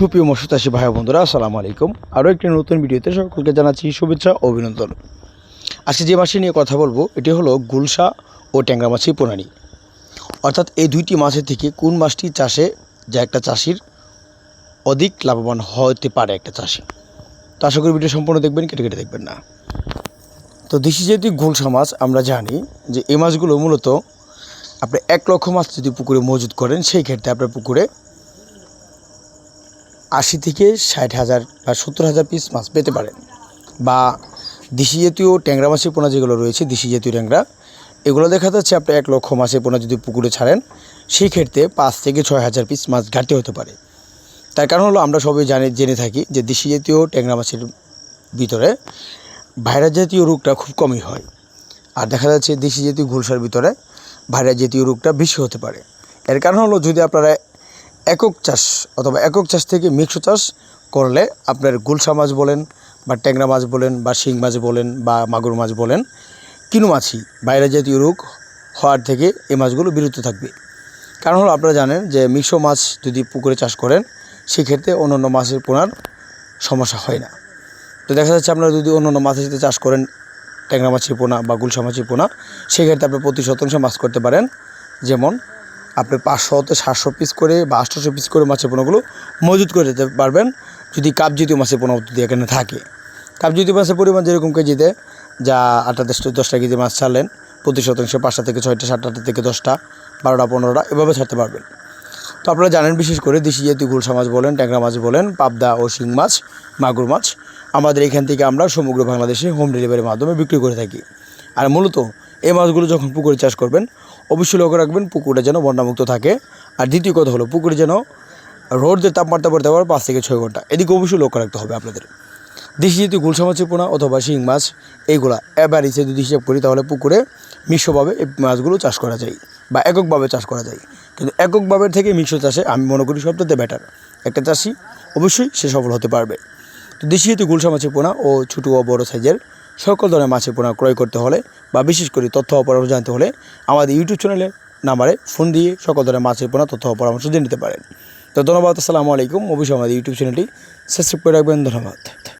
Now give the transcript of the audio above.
সুপ্রিয় মৎস্যচাষী ভাই বন্ধুরা, আসসালামু আলাইকুম। আরও একটি নতুন ভিডিওতে সকলকে জানাচ্ছি শুভেচ্ছা, অভিনন্দন। আজকে যে মাছটি নিয়ে কথা বলব, এটি হলো গুলশা ও ট্যাংরা মাছি প্রণালী। অর্থাৎ এই দুইটি মাছের থেকে কোন মাছটি চাষে যা একটা চাষির অধিক লাভবান হতে পারে একটা চাষি? তো আশা করি ভিডিও সম্পূর্ণ দেখবেন, কেটে কেটে দেখবেন না। তো দেশি যেহেতু গুলশা মাছ, আমরা জানি যে এই মাছগুলো মূলত আপনি এক লক্ষ মাছ যদি পুকুরে মজুত করেন, সেই ক্ষেত্রে আপনার পুকুরে আশি থেকে ষাট হাজার বা সত্তর হাজার পিস মাছ পেতে পারেন বা দেশি জাতীয় ট্যাংরা মাছের পোনা যেগুলো রয়েছে, দেশি জাতীয় ট্যাংরা, এগুলো দেখা যাচ্ছে আপনি এক লক্ষ মাছের পোনা যদি পুকুরে ছাড়েন সেই ক্ষেত্রে পাঁচ থেকে ছয় হাজার পিস মাছ ঘাটতি হতে পারে। তার কারণ হলো আমরা সবাই জানি, জেনে থাকি যে দেশি জাতীয় ট্যাংরা মাছের ভিতরে ভাইরাস জাতীয় রোগটা খুব কমই হয়। আর দেখা যাচ্ছে দেশি জাতীয় ঘুলসার ভিতরে ভাইরাস জাতীয় রোগটা বেশি হতে পারে। এর কারণ হলো যদি আপনারা একক চাষ অথবা একক চাষ থেকে মিক্স চাষ করলে আপনার গুলশা মাছ বলেন বা ট্যাংরা মাছ বলেন বা শিং মাছ বলেন বা মাগুর মাছ বলেন, কিনু মাছই, বাইরে জাতীয় রোগ হওয়ার থেকে এই মাছগুলো বিরত থাকবে। কারণ হলো আপনারা জানেন যে মিক্স মাছ যদি পুকুরে চাষ করেন, সেক্ষেত্রে অন্যান্য মাছের পোনার সমস্যা হয় না। তো দেখা যাচ্ছে আপনারা যদি অন্য অন্য মাছের সাথে চাষ করেন, ট্যাংরা মাছের পোনা বা গুলশা মাছের পোনা, সেক্ষেত্রে আপনি প্রতি শতাংশ মাছ করতে পারেন। যেমন আপনি পাঁচশো হতে সাতশো পিস করে বা আটশোশো পিস করে মাছের পোনাগুলো মজুত করে যেতে পারবেন যদি কাপ জাতীয় মাছের পোনা যদি এখানে থাকে। কাপ জাতীয় মাছের পরিমাণ যেরকম কেজিতে, যা আটটা দশটা দশটা কেজি মাছ ছাড়লেন, প্রতি শতাংশে পাঁচটা থেকে ছয়টা, সাতটা থেকে দশটা, বারোটা, পনেরোটা, এভাবে ছাড়তে পারবেন। তো আপনারা জানেন, বিশেষ করে দেশি জাতীয় গুলশা মাছ বলেন, ট্যাংরা মাছ বলেন, পাবদা ও শিং মাছ, মাগুর মাছ, আমাদের এখান থেকে আমরা সমগ্র বাংলাদেশে হোম ডেলিভারির মাধ্যমে বিক্রি করে থাকি। আর মূলত এই মাছগুলো যখন পুকুরে চাষ করবেন অবশ্যই লক্ষ্য রাখবেন, পুকুরটা যেন বন্যামুক্ত থাকে। আর দ্বিতীয় কথা হলো, পুকুরে যেন রোদের তাপমাত্রা পড়তে পারে পাঁচ থেকে ছয় ঘণ্টা। এদিকে অবশ্যই লক্ষ্য রাখতে হবে আপনাদের। দেশি যদি গুলশা মাছের পোনা অথবা শিং মাছ এইগুলা এভারেজে যদি হিসেব করি, তাহলে পুকুরে মিশ্রভাবে এই মাছগুলো চাষ করা যায় বা এককভাবে চাষ করা যায়। কিন্তু এককভাবে থেকে মিশ্র চাষে আমি মনে করি সবথেকে বেটার একটা চাষি অবশ্যই সে সফল হতে পারবে। তো দেশি যেহেতু গুলশা মাছের পোনা ও ছোটো ও বড়ো সাইজের সকল ধরনের মাছের পোনা ক্রয় করতে হলে বা বিশেষ করে তথ্য ও পরামর্শ জানতে হলে আমাদের ইউটিউব চ্যানেলে নাম্বারে ফোন দিয়ে সকল ধরনের মাছের পোনা, তথ্য পরামর্শ দিয়ে নিতে পারেন। তো ধন্যবাদ, আসসালামু আলাইকুম। অবশ্যই আমাদের ইউটিউব চ্যানেলটি সাবস্ক্রাইব করে রাখবেন। ধন্যবাদ।